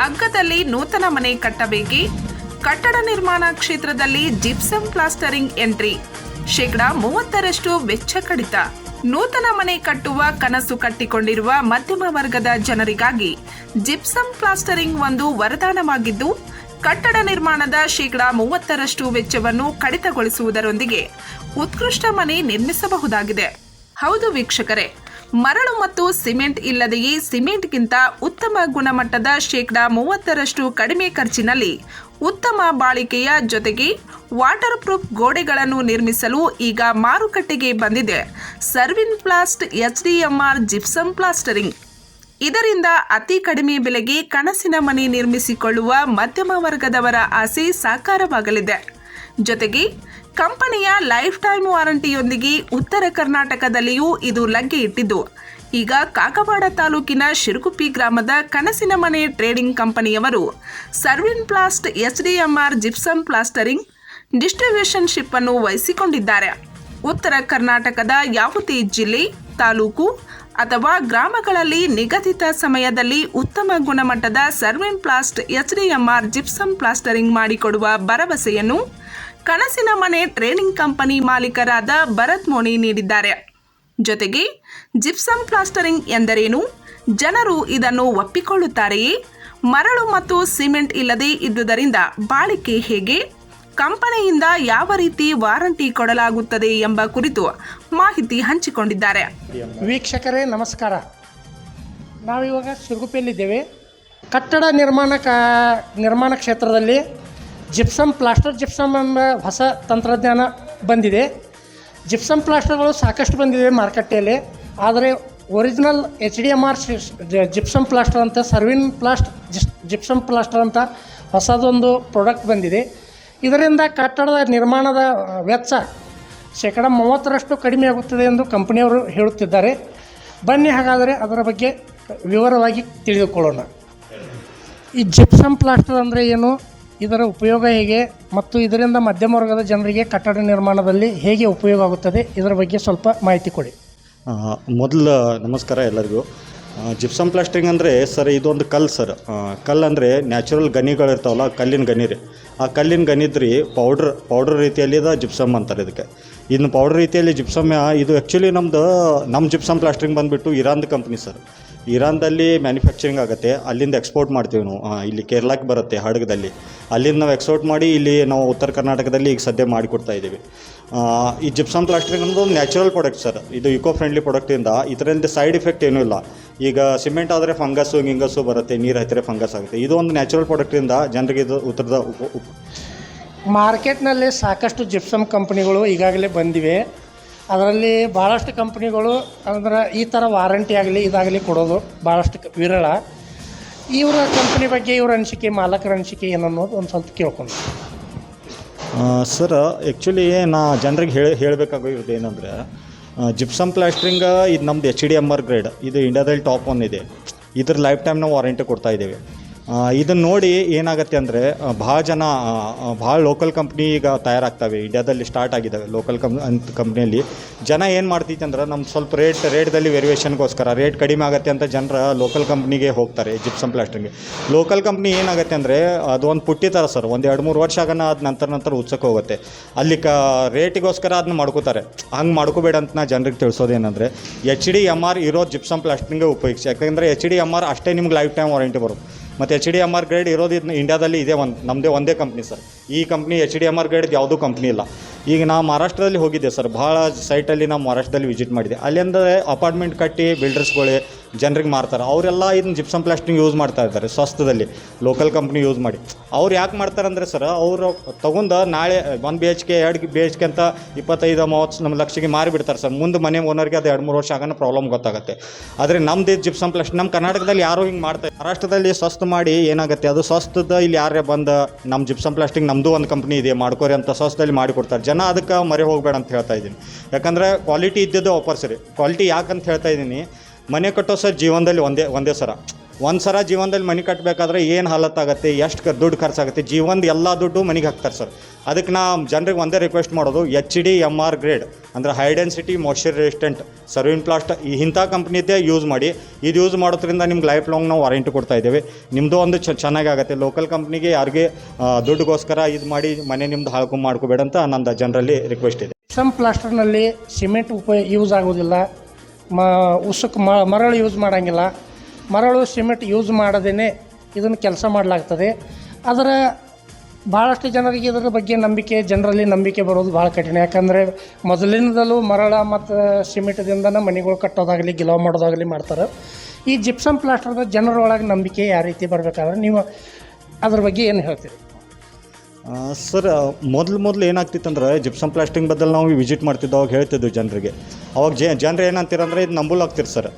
ಅಗ್ಗದಲ್ಲಿ ನೂತನ ಮನೆ ಕಟ್ಟಬೇಕಿ? ಕಟ್ಟಡ ನಿರ್ಮಾಣ ಕ್ಷೇತ್ರದಲ್ಲಿ ಜಿಪ್ಸಮ್ ಪ್ಲಾಸ್ಟರಿಂಗ್ ಎಂಟ್ರಿ. ಶೇಕಡ ಮೂವತ್ತರಷ್ಟು ವೆಚ್ಚ ಕಡಿತ. ನೂತನ ಮನೆ ಕಟ್ಟುವ ಕನಸು ಕಟ್ಟಿಕೊಂಡಿರುವ ಮಧ್ಯಮ ವರ್ಗದ ಜನರಿಗಾಗಿ ಜಿಪ್ಸಮ್ ಪ್ಲಾಸ್ಟರಿಂಗ್ ಒಂದು ವರದಾನವಾಗಿದ್ದು, ಕಟ್ಟಡ ನಿರ್ಮಾಣದ ಶೇಕಡ ಮೂವತ್ತರಷ್ಟು ವೆಚ್ಚವನ್ನು ಕಡಿತಗೊಳಿಸುವುದರೊಂದಿಗೆ ಉತ್ಕೃಷ್ಟ ಮನೆ ನಿರ್ಮಿಸಬಹುದಾಗಿದೆ. ಹೌದು ವೀಕ್ಷಕರೇ ಮರಳು ಮತ್ತು ಸಿಮೆಂಟ್ ಇಲ್ಲದೆಯೇ ಸಿಮೆಂಟ್ಗಿಂತ ಉತ್ತಮ ಗುಣಮಟ್ಟದ ಶೇಕಡ ಮೂವತ್ತರಷ್ಟು ಕಡಿಮೆ ಖರ್ಚಿನಲ್ಲಿ ಉತ್ತಮ ಬಾಳಿಕೆಯ ಜೊತೆಗೆ ವಾಟರ್ ಪ್ರೂಫ್ ಗೋಡೆಗಳನ್ನು ನಿರ್ಮಿಸಲು ಈಗ ಮಾರುಕಟ್ಟೆಗೆ ಬಂದಿದೆ. Servin plast HDMR gypsum plastering. ಇದರಿಂದ ಅತಿ ಕಡಿಮೆ ಬೆಲೆಗೆ ಕನಸಿನ ಮನೆ ನಿರ್ಮಿಸಿಕೊಳ್ಳುವ ಮಧ್ಯಮ ವರ್ಗದವರ ಆಸೆ ಸಾಕಾರವಾಗಲಿದೆ. ಜೊತೆಗೆ ಕಂಪನಿಯ ಲೈಫ್ ಟೈಮ್ ವಾರಂಟಿಯೊಂದಿಗೆ ಉತ್ತರ ಕರ್ನಾಟಕದಲ್ಲಿಯೂ ಇದು ಲಗ್ಗೆ ಇಟ್ಟಿದ್ದು. ಈಗ ಕಾಕವಾಡ ತಾಲೂಕಿನ ಶಿರುಕುಪ್ಪಿ ಗ್ರಾಮದ ಕನಸಿನ ಮನೆ ಟ್ರೇಡಿಂಗ್ ಕಂಪನಿಯವರು Servin Plast HDMR gypsum plastering, distributionship ಅನ್ನು ವಹಿಸಿಕೊಂಡಿದ್ದಾರೆ. ಉತ್ತರ ಕರ್ನಾಟಕದ ಯಾವುದೇ ಜಿಲ್ಲೆ, ತಾಲೂಕು ಅಥವಾ ಗ್ರಾಮಗಳಲ್ಲಿ ನಿಗದಿತ ಸಮಯದಲ್ಲಿ ಉತ್ತಮ ಗುಣಮಟ್ಟದ Servin plast HDMR gypsum plastering ಮಾಡಿಕೊಡುವ ಭರವಸೆಯನ್ನು ಕನಸಿನ ಮನೆ ಟ್ರೇನಿಂಗ್ ಕಂಪನಿ ಮಾಲೀಕರಾದ ಭರತ್ ಮೋನಿ ನೀಡಿದ್ದಾರೆ. ಜೊತೆಗೆ ಜಿಪ್ಸಮ್ ಪ್ಲಾಸ್ಟರಿಂಗ್ ಎಂದರೇನು? ಜನರು ಇದನ್ನು ಒಪ್ಪಿಕೊಳ್ಳುತ್ತಾರೆಯೇ? ಮರಳು ಮತ್ತು ಸಿಮೆಂಟ್ ಇಲ್ಲದೆ ಇದ್ದುದರಿಂದ ಬಾಳಿಕೆ ಹೇಗೆ? ಕಂಪನಿಯಿಂದ ಯಾವ ರೀತಿ ವಾರಂಟಿ ಕೊಡಲಾಗುತ್ತದೆ ಎಂಬ ಕುರಿತು ಮಾಹಿತಿ ಹಂಚಿಕೊಂಡಿದ್ದಾರೆ. ವೀಕ್ಷಕರೇ, ನಮಸ್ಕಾರ. ನಾವಿವಾಗ ಸಿರುಗುಪ್ಪಿಯಲ್ಲಿದ್ದೇವೆ ಕಟ್ಟಡ ನಿರ್ಮಾಣ ನಿರ್ಮಾಣ ಕ್ಷೇತ್ರದಲ್ಲಿ ಜಿಪ್ಸಮ್ ಪ್ಲಾಸ್ಟರ್ ಜಿಪ್ಸಮ್ ಎಂಬ ಹೊಸ ತಂತ್ರಜ್ಞಾನ ಬಂದಿದೆ. ಜಿಪ್ಸಮ್ ಪ್ಲಾಸ್ಟರ್ಗಳು ಸಾಕಷ್ಟು ಬಂದಿದೆ ಮಾರುಕಟ್ಟೆಯಲ್ಲಿ. ಆದರೆ original H D M R gypsum plaster ಅಂತ ಸರ್ವಿನ್ ಪ್ಲಾಸ್ಟ್ ಜಿಪ್ಸಮ್ ಪ್ಲಾಸ್ಟರ್ ಅಂತ ಹೊಸದೊಂದು ಪ್ರಾಡಕ್ಟ್ ಬಂದಿದೆ. ಇದರಿಂದ ಕಟ್ಟಡದ ನಿರ್ಮಾಣದ ವೆಚ್ಚ ಶೇಕಡ ಮೂವತ್ತರಷ್ಟು ಕಡಿಮೆ ಆಗುತ್ತದೆ ಎಂದು ಕಂಪನಿಯವರು ಹೇಳುತ್ತಿದ್ದಾರೆ. ಬನ್ನಿ ಹಾಗಾದರೆ ಅದರ ಬಗ್ಗೆ ವಿವರವಾಗಿ ತಿಳಿದುಕೊಳ್ಳೋಣ. ಈ ಜಿಪ್ಸಮ್ ಪ್ಲಾಸ್ಟರ್ ಅಂದರೆ ಏನು? ಇದರ ಉಪಯೋಗ ಹೇಗೆ ಮತ್ತು ಇದರಿಂದ ಮಧ್ಯಮ ವರ್ಗದ ಜನರಿಗೆ ಕಟ್ಟಡ ನಿರ್ಮಾಣದಲ್ಲಿ ಹೇಗೆ ಉಪಯೋಗ ಆಗುತ್ತದೆ? ಇದರ ಬಗ್ಗೆ ಸ್ವಲ್ಪ ಮಾಹಿತಿ ಕೊಡಿ. ಮೊದಲು ನಮಸ್ಕಾರ ಎಲ್ಲರಿಗೂ. ಜಿಪ್ಸಮ್ ಪ್ಲಾಸ್ಟಿಂಗ್ ಅಂದರೆ, ಸರ್, ಇದೊಂದು ಕಲ್ಲು, ಸರ್. ಕಲ್ಲು ಅಂದರೆ ನ್ಯಾಚುರಲ್ ಗನಿಗಳು ಇರ್ತಾವಲ್ಲ, ಕಲ್ಲಿನ ಗನಿ ರೀ. ಆ ಕಲ್ಲಿನ ಗನಿದ್ರಿ ಪೌಡ್ರ್ ಪೌಡ್ರ್ ರೀತಿಯಲ್ಲಿ ಇದು ಜಿಪ್ಸಮ್ ಅಂತಾರೆ ಇದಕ್ಕೆ. ಇನ್ನು ಪೌಡ್ರ್ ರೀತಿಯಲ್ಲಿ ಜಿಪ್ಸಮ್ ಇದು ಆ್ಯಕ್ಚುಲಿ ನಮ್ಮದು ನಮ್ಮ ಜಿಪ್ಸಮ್ ಪ್ಲಾಸ್ಟಿಂಗ್ ಬಂದುಬಿಟ್ಟು ಇರಾನ್ದು ಕಂಪ್ನಿ ಸರ್. ಇರಾನ್ದಲ್ಲಿ ಮ್ಯಾನುಫ್ಯಾಕ್ಚರಿಂಗ್ ಆಗುತ್ತೆ, ಅಲ್ಲಿಂದ ಎಕ್ಸ್ಪೋರ್ಟ್ ಮಾಡ್ತೀವಿ ನಾವು. ಇಲ್ಲಿ ಕೇರಳಕ್ಕೆ ಬರುತ್ತೆ, ಹಡಗದಲ್ಲಿ. ಅಲ್ಲಿಂದ ನಾವು ಎಕ್ಸ್ಪೋರ್ಟ್ ಮಾಡಿ, ಇಲ್ಲಿ ನಾವು ಉತ್ತರ ಕರ್ನಾಟಕದಲ್ಲಿ ಈಗ ಸದ್ಯ ಮಾಡಿಕೊಡ್ತಾ ಇದ್ದೀವಿ. ಈ ಜಿಪ್ಸಮ್ ಪ್ಲಾಸ್ಟ್ರಿಂಗ್ ಅನ್ನೋದು ಒಂದು ನ್ಯಾಚುರಲ್ ಪ್ರಾಡಕ್ಟ್ ಸರ್ ಇದು ಇಕೋ ಫ್ರೆಂಡ್ಲಿ ಪ್ರಾಡಕ್ಟಿಂದ ಇದರಿಂದ ಸೈಡ್ ಇಫೆಕ್ಟ್ ಏನೂ ಇಲ್ಲ. ಈಗ ಸಿಮೆಂಟ್ ಆದರೆ ಫಂಗಸ್ಸು ಗಿಂಗಸ್ಸು ಬರುತ್ತೆ, ನೀರು ಹತ್ತಿರ ಫಂಗಸ್ ಆಗುತ್ತೆ. ಇದು ಒಂದು ನ್ಯಾಚುರಲ್ ಪ್ರಾಡಕ್ಟಿಂದ ಜನರಿಗೆ ಇದು ಉತ್ತರದ ಮಾರ್ಕೆಟ್ನಲ್ಲಿ ಸಾಕಷ್ಟು ಜಿಪ್ಸಮ್ ಕಂಪ್ನಿಗಳು ಈಗಾಗಲೇ ಬಂದಿವೆ. ಅದರಲ್ಲಿ ಭಾಳಷ್ಟು ಕಂಪ್ನಿಗಳು ಅಂದ್ರೆ ಈ ಥರ ವಾರಂಟಿ ಆಗಲಿ, ಇದಾಗಲಿ ಕೊಡೋದು ಭಾಳಷ್ಟು ವಿರಳ. ಇವರ ಕಂಪನಿ ಬಗ್ಗೆ ಇವರ ಅನಿಸಿಕೆ, ಮಾಲಕರ ಅನಿಸಿಕೆ ಏನನ್ನೋದು ಒಂದು ಸ್ವಲ್ಪ ಕೇಳ್ಕೊಂಡು. ಸರ್ ಆ್ಯಕ್ಚುಲಿ ನಾ ಜನರಿಗೆ ಹೇಳಿ ಹೇಳಬೇಕಾಗಿರೋದು ಏನಂದರೆ ಜಿಪ್ಸಮ್ ಪ್ಲಾಸ್ಟ್ರಿಂಗ್ ಇದು ನಮ್ದು H D M R grade ಇದು ಇಂಡಿಯಾದಲ್ಲಿ ಟಾಪ್ ಒನ್ ಇದೆ. ಇದ್ರ ಲೈಫ್ ಟೈಮ್ ನಾವು ವಾರಂಟಿ ಕೊಡ್ತಾ ಇದ್ದೇವೆ. ಇದನ್ನು ನೋಡಿ ಏನಾಗುತ್ತೆ ಅಂದರೆ ಭಾಳ ಜನ ಭಾಳ ಲೋಕಲ್ ಕಂಪ್ನಿ ಈಗ ತಯಾರಾಗ್ತವೆ. ಇಂಡಿಯಾದಲ್ಲಿ ಸ್ಟಾರ್ಟ್ ಆಗಿದ್ದಾವೆ ಲೋಕಲ್ ಕಂ ಅಂತ ಕಂಪ್ನಿಯಲ್ಲಿ ಜನ ಏನು ಮಾಡ್ತೈತೆ ಅಂದ್ರೆ ನಮ್ಮ ಸ್ವಲ್ಪ ರೇಟ್ ರೇಟ್ದಲ್ಲಿ ವೇರಿಯೇಷನ್ಗೋಸ್ಕರ ರೇಟ್ ಕಡಿಮೆ ಆಗುತ್ತೆ ಅಂತ ಜನರ ಲೋಕಲ್ ಕಂಪ್ನಿಗೆ ಹೋಗ್ತಾರೆ ಜಿಪ್ಸಮ್ ಪ್ಲಾಸ್ಟ್ರಿಂಗ್ಗೆ ಲೋಕಲ್ ಕಂಪ್ನಿ ಏನಾಗುತ್ತೆ ಅಂದರೆ, ಅದು ಒಂದು ಪುಟ್ಟಿ ಥರ ಸರ್ ಒಂದು ಎರಡು ಮೂರು ವರ್ಷ ಆಗೋಣ ಅದು ನಂತರ ನಂತರ ಉತ್ಸಕ್ಕೆ ಹೋಗುತ್ತೆ. ಅಲ್ಲಿ ಕ ರೇಟಿಗೋಸ್ಕರ ಅದನ್ನ ಮಾಡ್ಕೋತಾರೆ. ಹಂಗೆ ಮಾಡ್ಕೋಬೇಡ ಅಂತ ನಾ ಜನರಿಗೆ ತಿಳಿಸೋದೇನೆಂದರೆ ಎಚ್ ಡಿ ಎಂ ಆರ್ ಇರೋ ಜಿಪ್ಸಮ್ ಪ್ಲಾಸ್ಟ್ರಿಂಗ್ಗೆ ಉಪಯೋಗಿಸಿ. ಯಾಕಂದರೆ ಎಚ್ ಡಿ ಎಂ ಆರ್ ಅಷ್ಟೇ ನಿಮ್ಗೆ ಲೈಫ್ ಟೈಮ್ ವಾರಂಟಿ ಬರುತ್ತೆ. ಮತ್ತು H D M R grade ಇರೋದು ಇಂಡಿಯಾದಲ್ಲಿ ಇದೆ ಒಂದು ನಮ್ಮದೇ ಒಂದೇ ಕಂಪ್ನಿ ಸರ್ ಈ company H D M R grade ಯಾವುದೂ ಕಂಪ್ನಿ ಇಲ್ಲ. ಈಗ ನಾವು ಮಹಾರಾಷ್ಟ್ರದಲ್ಲಿ ಹೋಗಿದ್ದೆ ಸರ್. ಭಾಳ ಸೈಟಲ್ಲಿ ನಾವು ಮಹಾರಾಷ್ಟ್ರದಲ್ಲಿ ವಿಸಿಟ್ ಮಾಡಿದೆ ಅಲ್ಲಿಂದ ಅಪಾರ್ಟ್ಮೆಂಟ್ ಕಟ್ಟಿ ಬಿಲ್ಡರ್ಸ್ಗಳೇ ಜನರಿಗೆ ಮಾರ್ತಾರೆ. ಅವರೆಲ್ಲ ಇದನ್ನ ಜಿಪ್ಸಮ್ ಪ್ಲಾಸ್ಟಿಂಗ್ ಯೂಸ್ ಮಾಡ್ತಾ ಇದ್ದಾರೆ ಸ್ವಸ್ಥದಲ್ಲಿ ಲೋಕಲ್ ಕಂಪ್ನಿ ಯೂಸ್ ಮಾಡಿ. ಅವ್ರು ಯಾಕೆ ಮಾಡ್ತಾರೆ ಅಂದರೆ ಸರ್, ಅವರು ತೊಗೊಂಡು ನಾಳೆ ಒನ್ ಬಿ ಎಚ್ ಕೆ ಎರಡು ಬಿ ಎಚ್ ಕೆ ಅಂತ ಇಪ್ಪತ್ತೈದು, ಮೂವತ್ತು ನಮ್ಮ ಲಕ್ಷಕ್ಕೆ ಮಾರಿಬಿಡ್ತಾರೆ ಸರ್. ಮುಂದೆ ಮನೆ ಓನರ್ಗೆ ಅದು ಎರಡು, ಮೂರು ವರ್ಷ ಆಗೋಣ ಪ್ರಾಬ್ಲಮ್ ಗೊತ್ತಾಗುತ್ತೆ. ಆದರೆ ನಮ್ಮದು ಜಿಪ್ಸಮ್ ಪ್ಲಾಸ್ಟ್ ನಮ್ಮ ಕರ್ನಾಟಕದಲ್ಲಿ ಯಾರೂ ಹಿಂಗೆ ಮಾಡ್ತಾರೆ ಮಹಾರಾಷ್ಟ್ರದಲ್ಲಿ ಸ್ವಸ್ಥ ಮಾಡಿ ಏನಾಗುತ್ತೆ? ಅದು ಸ್ವಸ್ಥದ ಇಲ್ಲಿ ಯಾರೇ ಬಂದು ನಮ್ಮ ಜಿಪ್ಸಮ್ ಪ್ಲಾಸ್ಟಿಂಗ್ ನಮ್ಮದು ಒಂದು ಕಂಪ್ನಿ ಇದೆ. ಮಾಡ್ಕೋರಿ ಅಂತ ಸ್ವಸ್ಥದಲ್ಲಿ ಮಾಡಿಕೊಡ್ತಾರೆ. ಜನ ಅದಕ್ಕೆ ಮರೆ ಹೋಗಬೇಡ ಅಂತ ಹೇಳ್ತಾ ಇದ್ದೀನಿ. ಯಾಕಂದರೆ ಕ್ವಾಲಿಟಿ ಇದ್ದಿದ್ದು ವಾಪಸ್ ರೀ. ಕ್ವಾಲಿಟಿ ಯಾಕಂತ ಹೇಳ್ತಾ ಇದ್ದೀನಿ, ಮನೆ ಕಟ್ಟೋ ಸರ್ ಜೀವನದಲ್ಲಿ ಒಂದೇ ಒಂದೇ ಸರ. ಒಂದು ಸಲ ಜೀವನದಲ್ಲಿ ಮನೆ ಕಟ್ಟಬೇಕಾದ್ರೆ ಏನು ಹಾಲತ್ತಾಗತ್ತೆ, ಎಷ್ಟು ದುಡ್ಡು ಖರ್ಚಾಗುತ್ತೆ, ಜೀವನದ ಎಲ್ಲ ದುಡ್ಡು ಮನೆಗೆ ಹಾಕ್ತಾರೆ ಸರ್. ಅದಕ್ಕೆ ನಾ ಜನರಿಗೆ ಒಂದೇ ರಿಕ್ವೆಸ್ಟ್ ಮಾಡೋದು H D M R grade ಅಂದರೆ high density moisture resistant Servin Plast ಇಂಥ ಕಂಪ್ನಿದ್ದೇ ಯೂಸ್ ಮಾಡಿ. ಇದು ಯೂಸ್ ಮಾಡೋದ್ರಿಂದ ನಿಮ್ಗೆ ಲೈಫ್ ಲಾಂಗ್ ನಾವು ವಾರಂಟಿ ಕೊಡ್ತಾ ಇದ್ದೇವೆ. ನಿಮ್ಮದು ಒಂದು ಚ ಚೆನ್ನಾಗಾಗತ್ತೆ. ಲೋಕಲ್ ಕಂಪ್ನಿಗೆ ಯಾರಿಗೆ ದುಡ್ಡುಗೋಸ್ಕರ ಇದು ಮಾಡಿ ಮನೆ ನಿಮ್ದು ಹಾಳ್ಕೊಂಡು ಮಾಡ್ಕೋಬೇಡ ಅಂತ ನಂದು ಜನರಲ್ಲಿ ರಿಕ್ವೆಸ್ಟ್ ಇದೆ. ಸಮ್ ಪ್ಲಾಸ್ಟರ್ನಲ್ಲಿ ಸಿಮೆಂಟ್ ಉಪ ಯೂಸ್ ಆಗೋದಿಲ್ಲ. ಮ ಉಸುಕ್ ಮರಳು ಯೂಸ್ ಮಾಡೋಂಗಿಲ್ಲ. ಮರಳು ಸಿಮೆಂಟ್ ಯೂಸ್ ಮಾಡದೇ ಇದನ್ನು ಕೆಲಸ ಮಾಡಲಾಗ್ತದೆ. ಅದರ ಭಾಳಷ್ಟು ಜನರಿಗೆ ಇದರ ಬಗ್ಗೆ ನಂಬಿಕೆ, ಜನರಲ್ಲಿ ನಂಬಿಕೆ ಬರೋದು ಭಾಳ ಕಠಿಣ. ಯಾಕಂದರೆ ಮೊದಲಿನದಲ್ಲೂ ಮರಳ ಮತ್ತು ಸಿಮೆಂಟ್ದಿಂದನೇ ಮನೆಗಳು ಕಟ್ಟೋದಾಗಲಿ, ಗಿಲಾವ್ ಮಾಡೋದಾಗಲಿ ಮಾಡ್ತಾರೆ. ಈ ಜಿಪ್ಸಮ್ ಪ್ಲಾಸ್ಟರ್ದ ಜನರೊಳಗೆ ನಂಬಿಕೆ ಯಾವ ರೀತಿ ಬರಬೇಕಾದ್ರೆ ನೀವು ಅದ್ರ ಬಗ್ಗೆ ಏನು ಹೇಳ್ತೀರಿ? ಸರ್ ಮೊದಲು ಮೊದಲು ಏನಾಗ್ತಿತ್ತಂದ್ರೆ ಜಿಪ್ಸಮ್ ಪ್ಲಾಸ್ಟಿಂಗ್ ಬದಲು ನಾವು ವಿಸಿಟ್ ಮಾಡ್ತಿದ್ದೋ, ಅವಾಗ ಹೇಳ್ತಿದ್ವಿ ಜನರಿಗೆ. ಅವಾಗ ಜ, ಜನರು ಏನಂತೀರಂದ್ರೆ ಇದು ನಂಬಲಾಗ್ತಿರ್ ಸರ್.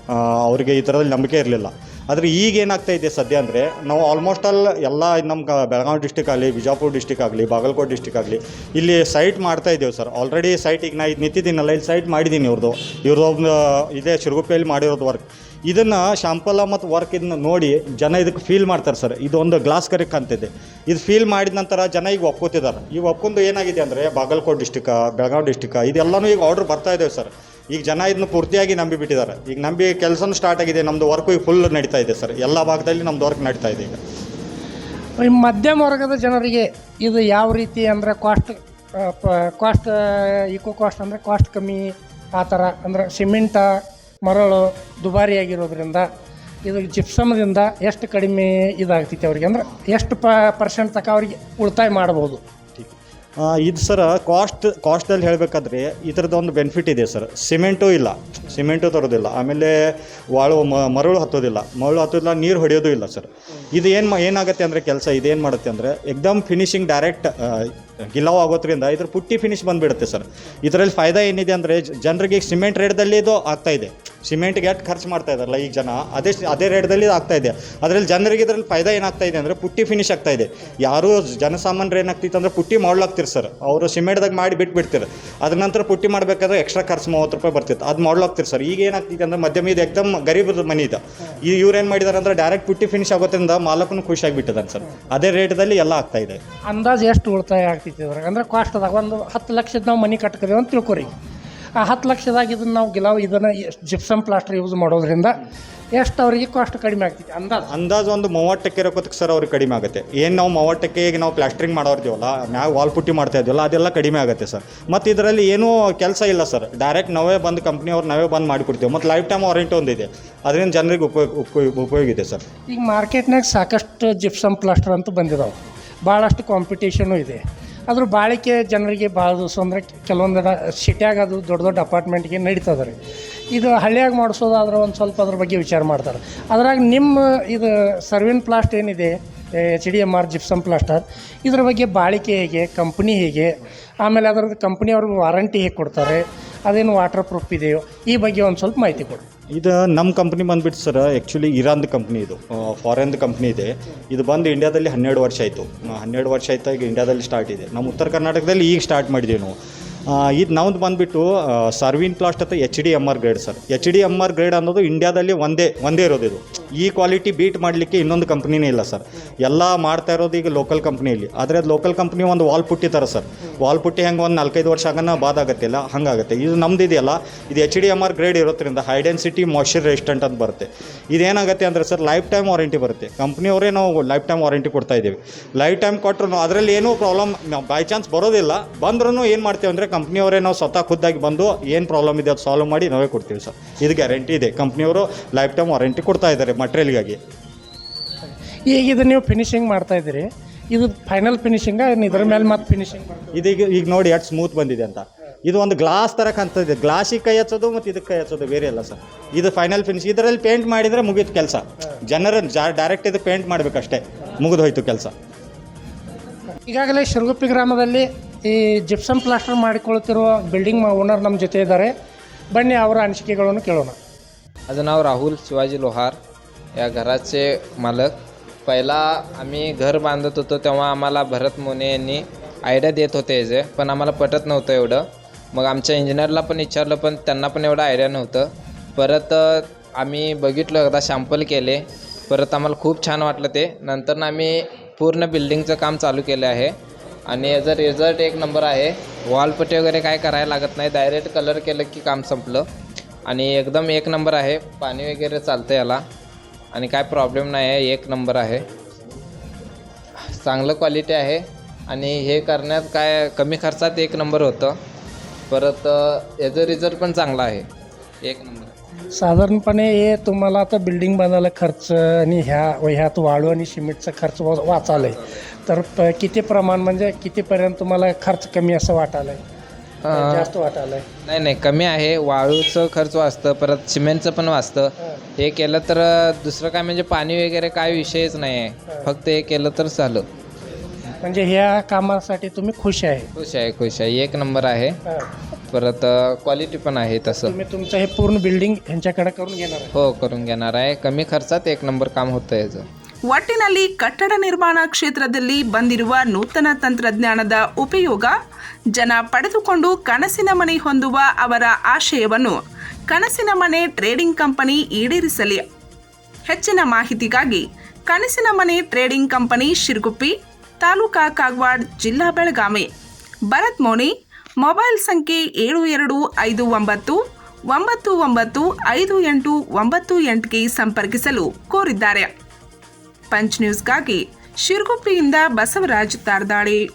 ಅವರಿಗೆ ಈ ಥರದಲ್ಲಿ ನಂಬಿಕೆ ಇರಲಿಲ್ಲ. ಆದರೆ ಈಗ ಏನಾಗ್ತಾ ಇದೆ ಸದ್ಯ ಅಂದರೆ, ನಾವು ಆಲ್ಮೋಸ್ಟ್ ಆಲ್ ಎಲ್ಲ ನಮ್ಮ ಬೆಳಗಾವಿ ಡಿಸ್ಟಿಕ್ ಆಗಲಿ, ಬಿಜಾಪುರ ಡಿಸ್ಟಿಕ್ ಆಗಲಿ, ಬಾಗಲಕೋಟೆ ಡಿಸ್ಟಿಕ್ ಆಗಲಿ, ಇಲ್ಲಿ ಸೈಟ್ ಮಾಡ್ತಾ ಇದ್ದೇವೆ ಸರ್. ಆಲ್ರೆಡಿ ಸೈಟ್ ಈಗ ನಾ ಇದು ನಿಂತಿದ್ದೀನಲ್ಲ, ಇಲ್ಲಿ ಸೈಟ್ ಮಾಡಿದ್ದೀನಿ ಇವ್ರದ್ದು ಇವ್ರದ್ದು ಇದೇ ಶಿರಗುಪ್ಪೆಯಲ್ಲಿ ಮಾಡಿರೋದು ವರ್ಕ್ ಇದನ್ನು ಶಾಂಪಲ ಮತ್ತು ವರ್ಕ್ ಇದನ್ನ ನೋಡಿ ಜನ ಇದಕ್ಕೆ ಫೀಲ್ ಮಾಡ್ತಾರೆ ಸರ್ ಇದು ಒಂದು ಗ್ಲಾಸ್ ಕರೆಕ್ ಅಂತಿದೆ ಇದು ಫೀಲ್ ಮಾಡಿದ ನಂತರ ಜನ ಈಗ ಒಪ್ಕೋತಿದ್ದಾರೆ ಈಗ ಒಪ್ಕೊಂಡು ಏನಾಗಿದೆ ಅಂದರೆ ಬಾಗಲಕೋಟೆ ಡಿಸ್ಟಿಕ ಬೆಳಗಾವಿ ಡಿಸ್ಟಿಕ ಇದೆಲ್ಲನೂ ಈಗ ಆರ್ಡ್ರ್ ಬರ್ತಾ ಇದ್ದೇವೆ ಸರ್ ಈಗ ಜನ ಇದನ್ನ ಪೂರ್ತಿಯಾಗಿ ನಂಬಿ ಬಿಟ್ಟಿದ್ದಾರೆ ಈಗ ನಂಬಿ ಕೆಲಸನೂ ಸ್ಟಾರ್ಟ್ ಆಗಿದೆ. ನಮ್ಮದು ವರ್ಕು ಈಗ ಫುಲ್ ನಡೀತಾ ಇದೆ ಸರ್ ಎಲ್ಲ ಭಾಗದಲ್ಲಿ ನಮ್ಮದು ವರ್ಕ್ ನಡೀತಾ ಇದೆ ಈಗ. ಈ ಮಧ್ಯಮ ವರ್ಗದ ಜನರಿಗೆ ಇದು ಯಾವ ರೀತಿ ಅಂದರೆ ಕಾಸ್ಟ್ ಕಾಸ್ಟ್ ಈಕೋ ಕಾಸ್ಟ್ ಅಂದರೆ ಕಾಸ್ಟ್ ಕಮ್ಮಿ, ಆ ಥರ ಅಂದರೆ ಸಿಮೆಂಟ ಮರಳು ದುಬಾರಿಯಾಗಿರೋದ್ರಿಂದ ಇದು ಜಿಪ್ಸಮ್ದಿಂದ ಎಷ್ಟು ಕಡಿಮೆ ಇದಾಗ್ತೈತೆ ಅವ್ರಿಗೆ? ಅಂದ್ರೆ ಎಷ್ಟು ಪ ಪರ್ಸೆಂಟ್ ತನಕ ಅವ್ರಿಗೆ ಉಳಿತಾಯ ಮಾಡ್ಬೋದು? ಇದು ಸರ್ ಕಾಸ್ಟ್ ಕಾಸ್ಟಲ್ಲಿ ಹೇಳಬೇಕಾದ್ರೆ ಇದರದ್ದು ಒಂದು ಬೆನಿಫಿಟ್ ಇದೆ ಸರ್. ಸಿಮೆಂಟು ಇಲ್ಲ. ಸಿಮೆಂಟು ತರೋದಿಲ್ಲ. ಆಮೇಲೆ ವಾಳು ಮರಳು ಹತ್ತೋದಿಲ್ಲ. ಮರಳು ಹತ್ತೋದಿಲ್ಲ, ನೀರು ಹೊಡೆಯೋದು ಇಲ್ಲ ಸರ್. ಇದು ಏನು ಏನಾಗುತ್ತೆ ಅಂದರೆ ಕೆಲಸ ಇದೇನು ಮಾಡುತ್ತೆ ಅಂದರೆ ಎಕ್ದಮ್ ಫಿನಿಶಿಂಗ್ ಡೈರೆಕ್ಟ್ ಗಿಲಾವ್ ಆಗೋದ್ರಿಂದ ಇದ್ರ ಪುಟ್ಟಿ ಫಿನಿಶ್ ಬಂದುಬಿಡುತ್ತೆ ಸರ್. ಇದರಲ್ಲಿ ಫಾಯ್ದಾ ಏನಿದೆ ಅಂದರೆ ಜನರಿಗೆ ಸಿಮೆಂಟ್ ರೇಟ್ದಲ್ಲಿ ಇದು ಆಗ್ತಾ ಇದೆ. ಸಿಮೆಂಟ್ಗೆ ಎಷ್ಟು ಖರ್ಚು ಮಾಡ್ತಾ ಇದಾರಲ್ಲ ಈಗ ಜನ? ಅದೇ ಅದೇ ರೇಟ್ದಲ್ಲಿ ಆಗ್ತಾ ಇದೆ. ಅದರಲ್ಲಿ ಜನರಿಗೆ ಇದರಲ್ಲಿ ಫಾಯ್ದಾ ಏನಾಗ್ತಾ ಇದೆ ಅಂದರೆ ಪುಟ್ಟಿ ಫಿನಿಶ್ ಆಗ್ತಾ ಇದೆ. ಯಾರು ಜನಸಾಮಾನ್ಯರು ಏನಾಗ್ತಿತ್ತು ಅಂದರೆ ಪುಟ್ಟಿ ಮಾಡ್ಲಾಗ್ತಿರ್ ಸರ್. ಅವರು ಸಿಮೆಂಟ್ದಾಗ ಮಾಡಿ ಬಿಟ್ಬಿಡ್ತಾರೆ. ಅದ್ರ ನಂತರ ಪುಟ್ಟಿ ಮಾಡಬೇಕಾದ್ರೆ ಎಕ್ಸ್ಟ್ರಾ ಖರ್ಚು ಮೂವತ್ತು ರೂಪಾಯಿ ಬರ್ತಿತ್ತು. ಅದು ಮಾಡ್ಲಾಗ್ತಿರ್ ಸರ್. ಈಗ ಏನಾಗ್ತಿದೆ ಅಂದರೆ ಮಧ್ಯಮ ಇದು ಎಕ್ದಮ್ ಗರೀಬದ ಮನಿ ಇದೆ. ಈ ಇವ್ರು ಏನು ಮಾಡಿದಾರೆ ಅಂದರೆ ಡೈರೆಕ್ಟ್ ಪುಟ್ಟಿ ಫಿನಿಶ್ ಆಗೋದ್ರಿಂದ ಮಾಲಕನು ಖುಷಿಯಾಗಿಬಿಟ್ಟಿದ್ದಾನೆ ಸರ್. ಅದೇ ರೇಟ್ದಲ್ಲಿ ಎಲ್ಲ ಆಗ್ತಾ ಇದೆ. ಅಂದಾಜು ಎಷ್ಟು ಉಳಿತಾಯ ಆಗ್ತಿತ್ತು ಅಂದ್ರೆ ಕಾಸ್ಟ್ ಅದಾಗ ಒಂದು ಹತ್ತು ಲಕ್ಷದ ನಾವು ಮನೆ ಕಟ್ಕದೇವೆ ಅಂತ ತಿಳ್ಕೊರಿ. ಆ ಹತ್ತು ಲಕ್ಷದಾಗ ಇದನ್ನು ನಾವು ಗಿಲಾವ್ ಇದನ್ನು ಜಿಪ್ಸಮ್ ಪ್ಲಾಸ್ಟರ್ ಯೂಸ್ ಮಾಡೋದ್ರಿಂದ ಎಷ್ಟು ಅವರಿಗೆ ಕಾಸ್ಟ್ ಕಡಿಮೆ ಆಗ್ತೈತಿ? ಅಂದಾಜು? ಅಂದಾಜು ಒಂದು ಮೂವತ್ತು ಟಕ್ಕೆ ರೊಕ್ಕದಕ್ಕೆ ಸರ್ ಅವ್ರಿಗೆ ಕಡಿಮೆ ಆಗುತ್ತೆ. ಏನು ನಾವು ಮೂವತ್ತು ಟಕ್ಕೆ ಈಗ ನಾವು ಪ್ಲಾಸ್ಟ್ರಿಂಗ್ ಮಾಡೋರ್ತೀವಲ್ಲ ಮ್ಯಾಗ ವಾಲ್ ಪುಟ್ಟಿ ಮಾಡ್ತಾ ಇದೀವಲ್ಲ ಅದೆಲ್ಲ ಕಡಿಮೆ ಆಗುತ್ತೆ ಸರ್ ಮತ್ತು ಇದರಲ್ಲಿ ಏನೂ ಕೆಲಸ ಇಲ್ಲ ಸರ್ ಡೈರೆಕ್ಟ್ ನಾವೇ ಬಂದು ಕಂಪ್ನಿಯವ್ರು ನಾವೇ ಬಂದು ಮಾಡಿಕೊಡ್ತೀವಿ. ಮತ್ತು ಲೈಫ್ ಟೈಮ್ ವಾರಂಟಿ ಒಂದಿದೆ. ಅದರಿಂದ ಜನರಿಗೆ ಉಪಯೋಗ ಉಪಯೋಗ ಉಪಯೋಗ ಇದೆ ಸರ್ ಈಗ ಮಾರ್ಕೆಟ್ನಾಗ ಸಾಕಷ್ಟು ಜಿಪ್ಸಮ್ ಪ್ಲಾಸ್ಟರ್ ಅಂತೂ ಬಂದಿದಾವೆ. ಭಾಳಷ್ಟು ಕಾಂಪಿಟೇಷನು ಇದೆ. ಅದ್ರ ಬಾಳಿಕೆ ಜನರಿಗೆ ಭಾಳ ದಿವಸ ಅಂದರೆ ಕೆಲವೊಂದು ಸಿಟ್ಯಾಗ ಅದು ದೊಡ್ಡ ದೊಡ್ಡ ಅಪಾರ್ಟ್ಮೆಂಟ್ಗೆ ನಡೀತದೆ ರೀ. ಇದು ಹಳ್ಳಿಯಾಗ ಮಾಡಿಸೋದಾದ್ರೆ ಒಂದು ಸ್ವಲ್ಪ ಅದ್ರ ಬಗ್ಗೆ ವಿಚಾರ ಮಾಡ್ತಾರೆ. ಅದ್ರಾಗ ನಿಮ್ಮ ಇದು ಸರ್ವಿನ್ ಪ್ಲಾಸ್ಟ್ ಏನಿದೆ H D M R gypsum plaster, ಇದ್ರ ಬಗ್ಗೆ ಬಾಳಿಕೆ ಹೇಗೆ, ಕಂಪ್ನಿ ಹೇಗೆ, ಆಮೇಲೆ ಅದರದ್ದು ಕಂಪ್ನಿಯವ್ರಿಗೆ ವಾರಂಟಿ ಹೇಗೆ ಕೊಡ್ತಾರೆ, ಅದೇನು ವಾಟರ್ ಪ್ರೂಫ್ ಇದೆಯೋ, ಈ ಬಗ್ಗೆ ಒಂದು ಸ್ವಲ್ಪ ಮಾಹಿತಿ ಕೊಡಿ. ಇದು ನಮ್ಮ ಕಂಪ್ನಿ ಬಂದುಬಿಟ್ಟು ಸರ್ ಆ್ಯಕ್ಚುಲಿ ಇರಾನ್ದು ಕಂಪ್ನಿ ಇದು. ಫಾರಿನ್ದು ಕಂಪ್ನಿ ಇದೆ. ಇದು ಬಂದು ಇಂಡಿಯಾದಲ್ಲಿ ಹನ್ನೆರಡು ವರ್ಷ ಆಯಿತು. ಹನ್ನೆರಡು ವರ್ಷ ಆಯ್ತು ಈಗ ಇಂಡಿಯಾದಲ್ಲಿ ಸ್ಟಾರ್ಟ್ ಇದೆ. ನಮ್ಮ ಉತ್ತರ ಕರ್ನಾಟಕದಲ್ಲಿ ಈಗ ಸ್ಟಾರ್ಟ್ ಮಾಡಿದ್ದೀವಿ ನಾವು. ಇದು ನಮ್ದು ಬಂದುಬಿಟ್ಟು ಸರ್ವಿನ್ ಪ್ಲಾಸ್ಟ್ ಅಥವಾ H D M R grade sir. H D M R grade ಅನ್ನೋದು ಇಂಡಿಯಾದಲ್ಲಿ ಒಂದೇ ಒಂದೇ ಇರೋದು ಇದು. ಈ ಕ್ವಾಲಿಟಿ ಬೀಟ್ ಮಾಡಲಿಕ್ಕೆ ಇನ್ನೊಂದು ಕಂಪ್ನಿನೇ ಇಲ್ಲ ಸರ್. ಎಲ್ಲ ಮಾಡ್ತಾ ಇರೋದು ಈಗ ಲೋಕಲ್ ಕಂಪ್ನಿಯಲ್ಲಿ ಆದರೆ ಅದು ಲೋಕಲ್ ಕಂಪ್ನಿ ಒಂದು ವಾಲ್ ಪುಟ್ಟಿ ಥರ ಸರ್. ವಾಲ್ ಪುಟ್ಟಿ ಹೆಂಗೆ ಒಂದು ನಾಲ್ಕೈದು ವರ್ಷ ಆಗೋಣ ಬಾದ್ ಆಗತ್ತಿಲ್ಲ, ಹಂಗಾಗುತ್ತೆ. ಇದು ನಮ್ದು ಇದೆಯಲ್ಲ, ಇದು H D M R grade ಇರೋದ್ರಿಂದ ಹೈ ಡೆನ್ಸಿಟಿ ಮಾಯ್ಶ್ಚರ್ ರೆಸಿಸ್ಟೆಂಟ್ ಅಂತ ಬರುತ್ತೆ. ಇದೇನಾಗುತ್ತೆ ಅಂದರೆ ಸರ್ ಲೈಫ್ ಟೈಮ್ ವಾರಂಟಿ ಬರುತ್ತೆ ಕಂಪ್ನಿಯವರೇ ನಾವು ಲೈಫ್ ಟೈಮ್ ವಾರಂಟಿ ಕೊಡ್ತಾ ಇದ್ದೀವಿ. ಲೈಫ್ ಟೈಮ್ ಕೊಟ್ಟರು ಅದರಲ್ಲಿ ಏನೂ ಪ್ರಾಬ್ಲಮ್ ಬೈ ಚಾನ್ಸ್ ಬರೋದಿಲ್ಲ. ಬಂದ್ರೂ ಏನು ಮಾಡ್ತೀವಿ ಅಂದರೆ ಕಂಪ್ನಿಯವರೇ ನಾವು ಸ್ವತಃ ಖುದ್ದಾಗಿ ಬಂದು ಏನು ಪ್ರಾಬ್ಲಮ್ ಇದೆ ಅದು ಸಾಲ್ವ್ ಮಾಡಿ ನಾವೇ ಕೊಡ್ತೀವಿ ಸರ್ ಇದು ಗ್ಯಾರಂಟಿ ಇದೆ. ಕಂಪ್ನಿಯವರು ಲೈಫ್ ಟೈಮ್ ವಾರಂಟಿ ಕೊಡ್ತಾ ಇದ್ದಾರೆ ಮಟ್ರಿಯಲ್ಗಾಗಿ ಈಗ ಇದು ನೀವು ಫಿನಿಶಿಂಗ್ ಮಾಡ್ತಾ ಇದ್ದೀರಿ. ಇದು ಫೈನಲ್ ಫಿನಿಶಿಂಗ ಇದ್ರ ಮೇಲೆ ಮತ್ತೆ ಫಿನಿಶಿಂಗ್ ಇದೀಗ ಈಗ ನೋಡಿ ಎಷ್ಟು ಸ್ಮೂತ್ ಬಂದಿದೆ ಅಂತ. ಇದು ಒಂದು ಗ್ಲಾಸ್ ಥರ ಕಾಣ್ತದೆ. ಗ್ಲಾಸಿಗೆ ಕೈ ಹಚ್ಚೋದು ಮತ್ತು ಇದಕ್ಕೆ ಕೈ ಹಚ್ಚೋದು ಬೇರೆ ಅಲ್ಲ ಸರ್ ಇದು ಫೈನಲ್ ಫಿನಿಶ್ ಇದರಲ್ಲಿ ಪೇಂಟ್ ಮಾಡಿದರೆ ಮುಗೀತು ಕೆಲಸ. ಜನರ ಡೈರೆಕ್ಟ್ ಇದು ಪೇಂಟ್ ಮಾಡಬೇಕಷ್ಟೇ. ಮುಗಿದು ಹೋಯ್ತು ಕೆಲಸ. ಈಗಾಗಲೇ ಶಿರಗುಪ್ಪಿ ಗ್ರಾಮದಲ್ಲಿ ಈ ಜಿಪ್ಸಮ್ ಪ್ಲಾಸ್ಟರ್ ಮಾಡಿಕೊಳ್ತಿರುವ ಬಿಲ್ಡಿಂಗ್ ಓನರ್ ನಮ್ಮ ಜೊತೆ ಇದ್ದಾರೆ ಬನ್ನಿ ಅವರ ಅನಿಸಿಕೆಗಳನ್ನು ಕೇಳೋಣ माझं नाव राहुल शिवाजी लोहार या घराचे मालक पहिला आम्ही घर बांधत होतो तेव्हा आम्हाला भरत मोने यांनी आयडिया देत होते याचे पण आम्हाला पटत नव्हतं एवढं मग आमच्या इंजिनियरला पण विचारलं पण त्यांना पण एवढं आयडिया नव्हतं परत अ, आम्ही बघितलं एकदा शॅम्पल केले परत आम्हाला खूप छान वाटलं ते नंतर आम्ही पूर्ण बिल्डिंगचं काम चालू केलं आहे आणि याचा रिझल्ट एक नंबर आहे. वॉलपट्टी वगैरे काय करायला लागत नाही. डायरेक्ट कलर केलं की काम संपलं. आणि एकदम एक नंबर आहे. पाणी वगैरे चालतं याला. आणि काय प्रॉब्लेम नाही आहे. एक नंबर आहे. चांगलं क्वालिटी आहे. आणि हे करण्यात काय कमी खर्चात एक नंबर होतं. परत याचं रिझल्ट पण चांगला आहे. एक नंबर. साधारणपणे हे तुम्हाला आता बिल्डिंग बांधायला खर्च आणि ह्या ह्यात वाळू आणि सिमेंटचा खर्च वा वाचायला आहे तर प किती प्रमाण म्हणजे कितीपर्यंत तुम्हाला खर्च कमी असं वाटायला आहे जास्त वाटायला आहे नाही नाही कमी आहे. वाळूचं खर्च वाचतं परत सिमेंटचं पण वाचतं. हे. केलं तर दुसरं काय म्हणजे पाणी वगैरे काय विषयच नाही आहे. फक्त हे केलं तर झालं. म्हणजे ह्या कामासाठी तुम्ही खुश आहे. खुश आहे खुश आहे. एक नंबर आहे. परत क्वालिटी पण आहे तसं तुम्ही तुमचं हे पूर्ण बिल्डिंग ह्यांच्याकडे करून घेणार आहे हो करून घेणार आहे कमी खर्चात एक नंबर काम होतं याचं ಒಟ್ಟಿನಲ್ಲಿ ಕಟ್ಟಡ ನಿರ್ಮಾಣ ಕ್ಷೇತ್ರದಲ್ಲಿ ಬಂದಿರುವ ನೂತನ ತಂತ್ರಜ್ಞಾನದ ಉಪಯೋಗ ಜನ ಪಡೆದುಕೊಂಡು ಕನಸಿನ ಮನೆ ಹೊಂದುವ ಅವರ ಆಶಯವನ್ನು ಕನಸಿನ ಮನೆ ಟ್ರೇಡಿಂಗ್ ಕಂಪನಿ ಈಡೇರಿಸಲಿ ಹೆಚ್ಚಿನ ಮಾಹಿತಿಗಾಗಿ ಕನಸಿನ ಮನೆ ಟ್ರೇಡಿಂಗ್ ಕಂಪನಿ ಶಿರ್ಗುಪ್ಪಿ ತಾಲೂಕಾ ಕಾಗವಾಡ್ ಜಿಲ್ಲಾ ಬೆಳಗಾವಿ ಭರತ್ ಮೋನಿ ಮೊಬೈಲ್ ಸಂಖ್ಯೆ ಏಳು ಎರಡು ಐದು ಒಂಬತ್ತು ಒಂಬತ್ತು ಒಂಬತ್ತು ಐದು ಎಂಟು ಒಂಬತ್ತು ಎಂಟಿಗೆ ಸಂಪರ್ಕಿಸಲು ಕೋರಿದ್ದಾರೆ. ಪಂಚ್ ನ್ಯೂಸ್ಗಾಗಿ ಶಿರ್ಗುಪ್ಪಿಯಿಂದ ಬಸವರಾಜ್ ತಾರ್ದಾಳೆ.